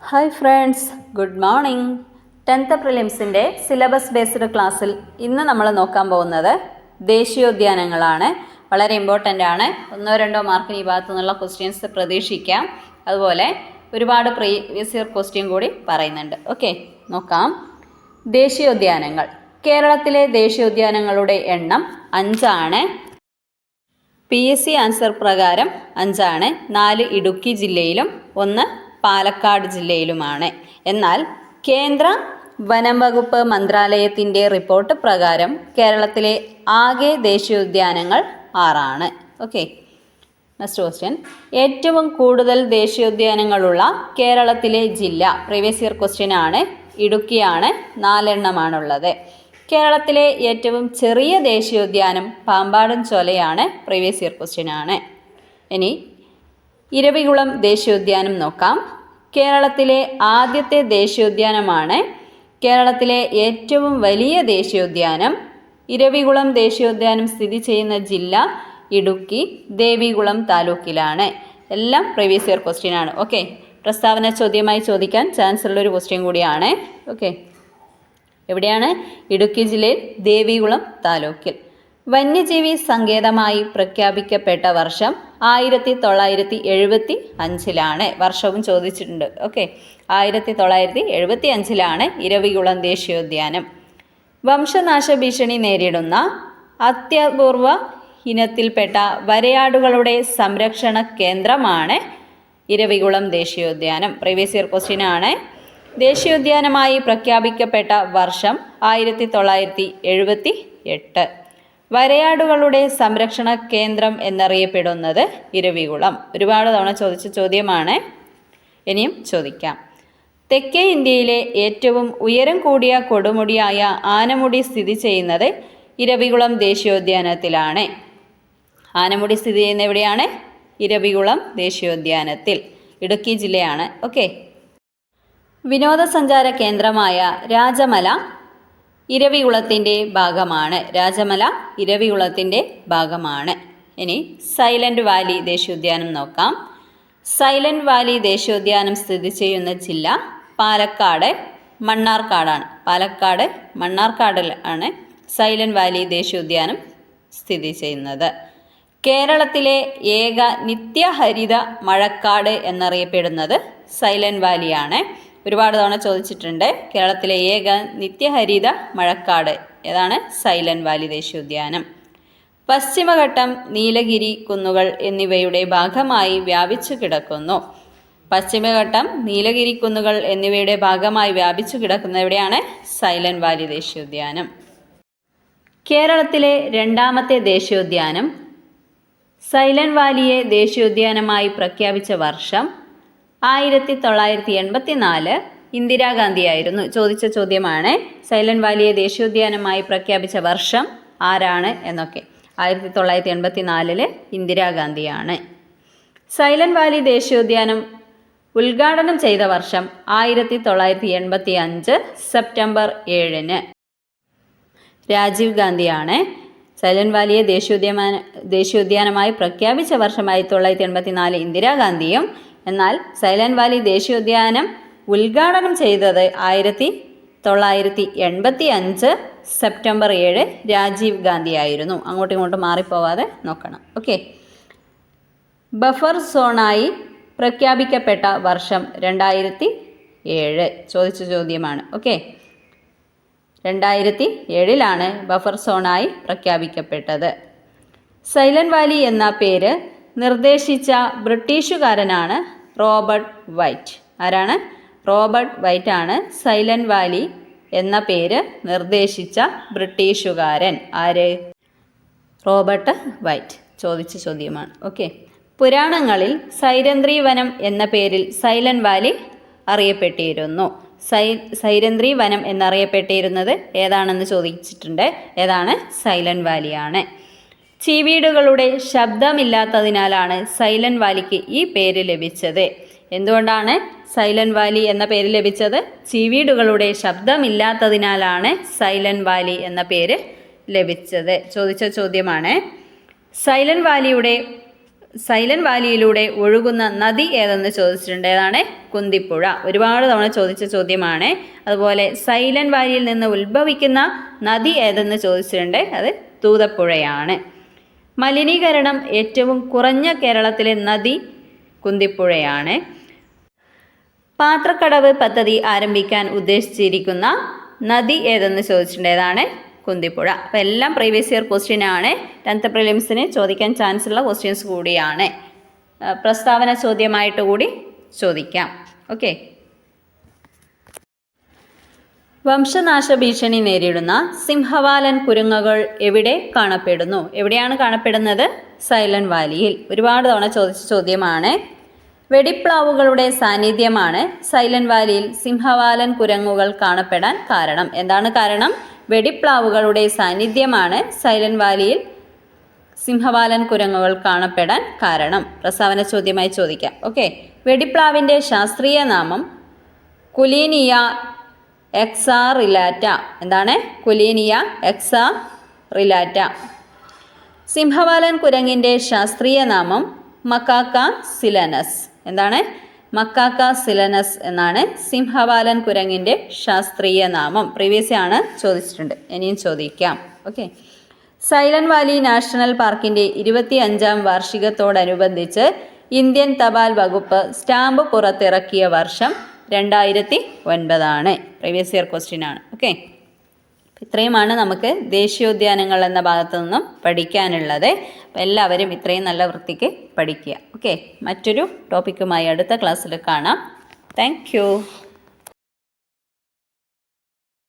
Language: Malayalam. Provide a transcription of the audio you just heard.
Hi friends good morning tenth പ്രിലിംസിന്റെ syllabus based ക്ലാസ്സിൽ ഇന്ന് നമ്മൾ നോക്കാൻ പോകുന്നത് ദേശീയോദ്യാനങ്ങളാണ്. വളരെ ഇമ്പോർട്ടന്റ് ആണ്. ഒന്നോ രണ്ടോ മാർക്കിന് ഈ ഭാഗത്തു നിന്നുള്ള ക്വസ്റ്റ്യൻസ് പ്രതീക്ഷിക്കാം. അതുപോലെ ഒരുപാട് പ്രീവിയസ് ഇയർ ക്വസ്റ്റ്യൻ കൂടി പറയുന്നുണ്ട്. ഓക്കെ നോക്കാം. ദേശീയോദ്യാനങ്ങൾ. കേരളത്തിലെ ദേശീയോദ്യാനങ്ങളുടെ എണ്ണം അഞ്ചാണ്. പി എസ് സി ആൻസർ പ്രകാരം അഞ്ചാണ്. നാല് ഇടുക്കി ജില്ലയിലും ഒന്ന് പാലക്കാട് ജില്ലയിലുമാണ്. എന്നാൽ കേന്ദ്ര വനം വകുപ്പ് മന്ത്രാലയത്തിന്റെ റിപ്പോർട്ട് പ്രകാരം കേരളത്തിലെ ആകെ ദേശീയോദ്യാനങ്ങൾ ആറാണ്. ഓക്കെ. നെക്സ്റ്റ് ക്വസ്റ്റ്യൻ ഏറ്റവും കൂടുതൽ ദേശീയോദ്യാനങ്ങളുള്ള കേരളത്തിലെ ജില്ല പ്രീവിയസ് ഇയർ ക്വസ്റ്റ്യൻ ആണ്. ഇടുക്കിയാണ് നാലെണ്ണമാണുള്ളത്. കേരളത്തിലെ ഏറ്റവും ചെറിയ ദേശീയോദ്യാനം പാമ്പാടും ചോലയാണ് പ്രീവിയസ് ഇയർ ക്വസ്റ്റ്യൻ ആണ്. ഇനി ഇരവികുളം ദേശീയോദ്യാനം നോക്കാം. കേരളത്തിലെ ആദ്യത്തെ ദേശീയോദ്യാനമാണ് കേരളത്തിലെ ഏറ്റവും വലിയ ദേശീയോദ്യാനം. ഇരവികുളം ദേശീയോദ്യാനം സ്ഥിതി ചെയ്യുന്ന ജില്ല ഇടുക്കി ദേവികുളം താലൂക്കിലാണ്. എല്ലാം പ്രീവിയസ് ഇയർ ക്വസ്റ്റ്യൻ ആണ്. ഓക്കെ പ്രസ്താവന ചോദ്യമായി ചോദിക്കാൻ ചാൻസ് ഉള്ള ഒരു ക്വസ്റ്റ്യൻ കൂടിയാണ്. ഓക്കെ എവിടെയാണ്? ഇടുക്കി ജില്ലയിൽ ദേവികുളം താലൂക്കിൽ. വന്യജീവി സങ്കേതമായി പ്രഖ്യാപിക്കപ്പെട്ട വർഷം ആയിരത്തി തൊള്ളായിരത്തി എഴുപത്തി അഞ്ചിലാണ് വർഷവും ചോദിച്ചിട്ടുണ്ട്. ഓക്കെ. ആയിരത്തി തൊള്ളായിരത്തി എഴുപത്തി അഞ്ചിലാണ് ഇരവികുളം ദേശീയോദ്യാനം. വംശനാശ ഭീഷണി നേരിടുന്ന അത്യപൂർവ ഇനത്തിൽപ്പെട്ട വരയാടുകളുടെ സംരക്ഷണ കേന്ദ്രമാണ് ഇരവികുളം ദേശീയോദ്യാനം. പ്രീവിയസ് ഇയർ ക്വസ്റ്റ്യൻ ആണ്. ദേശീയോദ്യാനമായി പ്രഖ്യാപിക്കപ്പെട്ട വർഷം ആയിരത്തി തൊള്ളായിരത്തി എഴുപത്തി എട്ട് വരയാടുകളുടെ സംരക്ഷണ കേന്ദ്രം എന്നറിയപ്പെടുന്നത് ഇരവികുളം. ഒരുപാട് തവണ ചോദിച്ച ചോദ്യമാണ്. ഇനിയും ചോദിക്കാം. തെക്കേ ഇന്ത്യയിലെ ഏറ്റവും ഉയരം കൂടിയ കൊടുമുടിയായ ആനമുടി സ്ഥിതി ചെയ്യുന്നത് ഇരവികുളം ദേശീയോദ്യാനത്തിലാണ്. ആനമുടി സ്ഥിതി ചെയ്യുന്ന എവിടെയാണ്? ഇരവികുളം ദേശീയോദ്യാനത്തിൽ ഇടുക്കി ജില്ലയാണ്. ഓക്കെ. വിനോദസഞ്ചാര കേന്ദ്രമായ രാജമല ഇരവികുളത്തിന്റെ ഭാഗമാണ്. രാജമല ഇരവികുളത്തിന്റെ ഭാഗമാണ്. ഇനി സൈലന്റ് വാലി ദേശീയോദ്യാനം നോക്കാം. സൈലന്റ് വാലി ദേശീയോദ്യാനം സ്ഥിതി ചെയ്യുന്ന ജില്ല പാലക്കാട് മണ്ണാർക്കാടാണ്. പാലക്കാട് മണ്ണാർക്കാടിൽ ആണ് സൈലന്റ് വാലി ദേശീയോദ്യാനം സ്ഥിതി ചെയ്യുന്നത്. കേരളത്തിലെ ഏക നിത്യഹരിത മഴക്കാട് എന്നറിയപ്പെടുന്നത് സൈലന്റ് വാലിയാണ്. ഒരുപാട് തവണ ചോദിച്ചിട്ടുണ്ട്. കേരളത്തിലെ ഏക നിത്യഹരിത മഴക്കാട് ഏതാണ്? സൈലന്റ് വാലി ദേശീയോദ്യാനം. പശ്ചിമഘട്ടം നീലഗിരി കുന്നുകൾ എന്നിവയുടെ ഭാഗമായി വ്യാപിച്ചു കിടക്കുന്നു. പശ്ചിമഘട്ടം നീലഗിരി കുന്നുകൾ എന്നിവയുടെ ഭാഗമായി വ്യാപിച്ചു കിടക്കുന്ന എവിടെയാണ്? സൈലന്റ് വാലി ദേശീയോദ്യാനം. കേരളത്തിലെ രണ്ടാമത്തെ ദേശീയോദ്യാനം. സൈലന്റ് വാലിയെ ദേശീയോദ്യാനമായി പ്രഖ്യാപിച്ച വർഷം ആയിരത്തി തൊള്ളായിരത്തി എൺപത്തി നാല് ഇന്ദിരാഗാന്ധിയായിരുന്നു. ചോദിച്ച ചോദ്യമാണ് സൈലന്റ് വാലിയെ ദേശീയോദ്യാനമായി പ്രഖ്യാപിച്ച വർഷം ആരാണ് എന്നൊക്കെ. ആയിരത്തി തൊള്ളായിരത്തി എൺപത്തി നാലിൽ ഇന്ദിരാഗാന്ധിയാണ്. സൈലന്റ് വാലി ദേശീയോദ്യാനം ഉദ്ഘാടനം ചെയ്ത വർഷം ആയിരത്തി തൊള്ളായിരത്തി എൺപത്തി അഞ്ച് സെപ്റ്റംബർ ഏഴിന്. രാജീവ് ഗാന്ധിയാണ് സൈലന്റ് വാലിയെ ദേശീയോദ്യാന ദേശീയോദ്യാനമായി പ്രഖ്യാപിച്ച വർഷം ആയിരത്തി തൊള്ളായിരത്തി എൺപത്തി നാല് ഇന്ദിരാഗാന്ധിയും എന്നാൽ സൈലൻ വാലി ദേശീയോദ്യാനം ഉദ്ഘാടനം ചെയ്തത് ആയിരത്തി തൊള്ളായിരത്തി എൺപത്തി അഞ്ച് സെപ്റ്റംബർ ഏഴ് രാജീവ് ഗാന്ധി ആയിരുന്നു. അങ്ങോട്ടും ഇങ്ങോട്ടും മാറിപ്പോവാതെ നോക്കണം. ഓക്കെ. ബഫർ സോണായി പ്രഖ്യാപിക്കപ്പെട്ട വർഷം രണ്ടായിരത്തി ഏഴ് ചോദിച്ച ചോദ്യമാണ്. ഓക്കെ. രണ്ടായിരത്തി ഏഴിലാണ് ബഫർ സോണായി പ്രഖ്യാപിക്കപ്പെട്ടത്. സൈലൻ വാലി എന്ന പേര് നിർദ്ദേശിച്ച ബ്രിട്ടീഷുകാരനാണ് റോബർട്ട് വൈറ്റ്. ആരാണ്? റോബർട്ട് വൈറ്റ് ആണ് സൈലന്റ് വാലി എന്ന പേര് നിർദ്ദേശിച്ച ബ്രിട്ടീഷുകാരൻ. ആര്? Robert White. ചോദിച്ച ചോദ്യമാണ്. ഓക്കെ. പുരാണങ്ങളിൽ സൈരന്ത്രി വനം എന്ന പേരിൽ സൈലന്റ് വാലി അറിയപ്പെട്ടിരുന്നു. സൈ സൈരന്ത്രി വനം എന്നറിയപ്പെട്ടിരുന്നത് ഏതാണെന്ന് ചോദിച്ചിട്ടുണ്ട്. ഏതാണ്? സൈലന്റ് വാലിയാണ്. ചീവീടുകളുടെ ശബ്ദമില്ലാത്തതിനാലാണ് സൈലന്റ് വാലിക്ക് ഈ പേര് ലഭിച്ചത്. എന്തുകൊണ്ടാണ് സൈലന്റ് വാലി എന്ന പേര് ലഭിച്ചത്? ചീവീടുകളുടെ ശബ്ദമില്ലാത്തതിനാലാണ് സൈലന്റ് വാലി എന്ന പേര് ലഭിച്ചത്. ചോദിച്ച ചോദ്യമാണ് സൈലന്റ് വാലിയുടെ സൈലന്റ് വാലിയിലൂടെ ഒഴുകുന്ന നദി ഏതെന്ന് ചോദിച്ചിട്ടുണ്ട്. ഏതാണ്? കുന്തിപ്പുഴ. ഒരുപാട് തവണ ചോദിച്ച ചോദ്യമാണ്. അതുപോലെ സൈലന്റ് വാലിയിൽ നിന്ന് ഉത്ഭവിക്കുന്ന നദി ഏതെന്ന് ചോദിച്ചിട്ടുണ്ട്. അത് തൂതപ്പുഴയാണ്. മലിനീകരണം ഏറ്റവും കുറഞ്ഞ കേരളത്തിലെ നദി കുന്തിപ്പുഴയാണ്. പാത്രക്കടവ് പദ്ധതി ആരംഭിക്കാൻ ഉദ്ദേശിച്ചിരിക്കുന്ന നദി ഏതെന്ന് ചോദിച്ചിട്ടുണ്ടേതാണ് കുന്തിപ്പുഴ. അപ്പോൾ എല്ലാം പ്രീവിയസ് ഇയർ ക്വസ്റ്റ്യൻ ആണ്. ടെൻത്ത് പ്രിലിംസിന് ചോദിക്കാൻ ചാൻസ് ഉള്ള ക്വസ്റ്റ്യൻസ് കൂടിയാണ്. പ്രസ്താവന ചോദ്യമായിട്ട് കൂടി ചോദിക്കാം. ഓക്കെ വംശനാശ ഭീഷണി നേരിടുന്ന സിംഹവാലൻ കുരങ്ങുകൾ എവിടെ കാണപ്പെടുന്നു? എവിടെയാണ് കാണപ്പെടുന്നത്? സൈലന്റ് വാലിയിൽ. ഒരുപാട് തവണ ചോദിച്ച ചോദ്യമാണ്. വെടിപ്ലാവുകളുടെ സാന്നിധ്യമാണ് സൈലന്റ് വാലിയിൽ സിംഹവാലൻ കുരങ്ങുകൾ കാണപ്പെടാൻ കാരണം. എന്താണ് കാരണം? വെടിപ്ലാവുകളുടെ സാന്നിധ്യമാണ് സൈലന്റ് വാലിയിൽ സിംഹവാലൻ കുരങ്ങുകൾ കാണപ്പെടാൻ കാരണം. പ്രസ്താവന ചോദ്യമായി ചോദിക്കാം. ഓക്കെ. വെടിപ്ലാവിന്റെ ശാസ്ത്രീയ നാമം കുലീനിയ എക്സാ റിലാറ്റ എന്താണ്? കുലീനിയ എക്സാ റിലാറ്റ സിംഹവാലൻ കുരങ്ങിന്റെ ശാസ്ത്രീയ നാമം മക്കാക്ക സിലനസ്. എന്താണ്? മക്കാക്ക സിലനസ് എന്നാണ് സിംഹവാലൻ കുരങ്ങിന്റെ ശാസ്ത്രീയ നാമം. പ്രീവിയസ് ആണ് ചോദിച്ചിട്ടുണ്ട്. ഇനിയും ചോദിക്കാം. ഓക്കെ സൈലന്റ് വാലി നാഷണൽ പാർക്കിന്റെ ഇരുപത്തി അഞ്ചാം വാർഷികത്തോടനുബന്ധിച്ച് ഇന്ത്യൻ തപാൽ വകുപ്പ് സ്റ്റാമ്പ് പുറത്തിറക്കിയ വർഷം രണ്ടായിരത്തി ഒൻപതാണ് പ്രീവിയസ് ഇയർ ക്വസ്റ്റ്യൻ ആണ് ഓക്കെ ഇത്രയുമാണ് നമുക്ക് ദേശീയോദ്യാനങ്ങൾ എന്ന ഭാഗത്തു നിന്നും പഠിക്കാനുള്ളത്. അപ്പോൾ എല്ലാവരും ഇത്രയും നല്ല വൃത്തിക്ക് പഠിക്കുക. ഓക്കെ മറ്റൊരു ടോപ്പിക്കുമായി അടുത്ത ക്ലാസ്സിൽ കാണാം. താങ്ക്